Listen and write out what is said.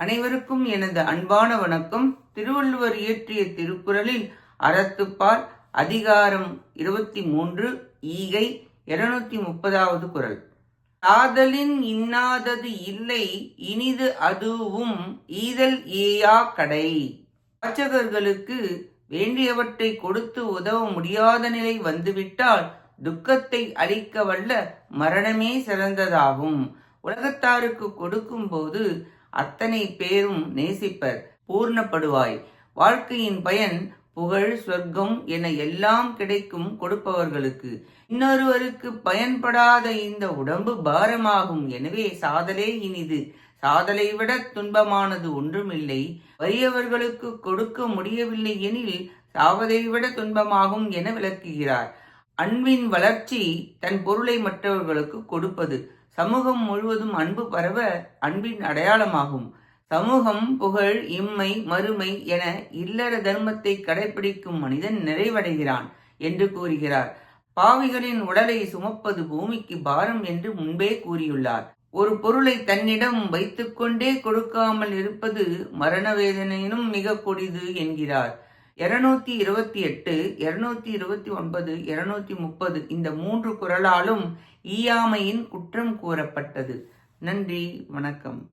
அனைவருக்கும் எனது அன்பான வணக்கம். திருவள்ளுவர் இயற்றிய திருக்குறளில் அறத்துப்பால் அதிகாரம் இருபத்தி மூன்று ஈகை இருநூத்தி முப்பதாவது குரல். காதலின் இன்னாதது இல்லை இனிது அதுவும் ஈதல் ஏயா கடை. வாச்சகர்களுக்கு வேண்டியவற்றை கொடுத்து உதவ முடியாத நிலை வந்துவிட்டால் துக்கத்தை அளிக்க வல்ல மரணமே சிறந்ததாகும். உலகத்தாருக்கு கொடுக்கும்போது அத்தனை பேரும் நேசிப்பர் பூர்ணப்படுவாய். வாழ்க்கையின் பயன் புகழ் சொர்க்கம் என எல்லாம் கிடைக்கும் கொடுப்பவர்களுக்கு. இன்னொருவருக்கு பயன்படாத இந்த உடம்பு பாரமாகும். எனவே சாதலே இனிது. சாதலை விட துன்பமானது ஒன்றுமில்லை. வறியவர்களுக்கு கொடுக்க முடியவில்லை எனில் சாவதை விட துன்பமாகும் என விளக்குகிறார். அன்பின் வளர்ச்சி தன் பொருளை மற்றவர்களுக்கு கொடுப்பது. சமூகம் முழுவதும் அன்பு பரவ அன்பின் அடையாளமாகும். சமூகம் புகழ் இம்மை மறுமை என இல்லற தர்மத்தை கடைபிடிக்கும் மனிதன் நிறைவடைகிறான் என்று கூறுகிறார். பாவிகளின் உடலை சுமப்பது பூமிக்கு பாரம் என்று முன்பே கூறியுள்ளார். ஒரு பொருளை தன்னிடம் வைத்துக்கொண்டே கொடுக்காமல் இருப்பது மரண வேதனையினும் மிக கொடிது என்கிறார். இருநூத்தி இருபத்தி எட்டு இருநூத்தி இருபத்தி ஒன்பது இருநூத்தி முப்பது இந்த மூன்று குரலாலும் ஈயாமையின் குற்றம் கூறப்பட்டது. நன்றி வணக்கம்.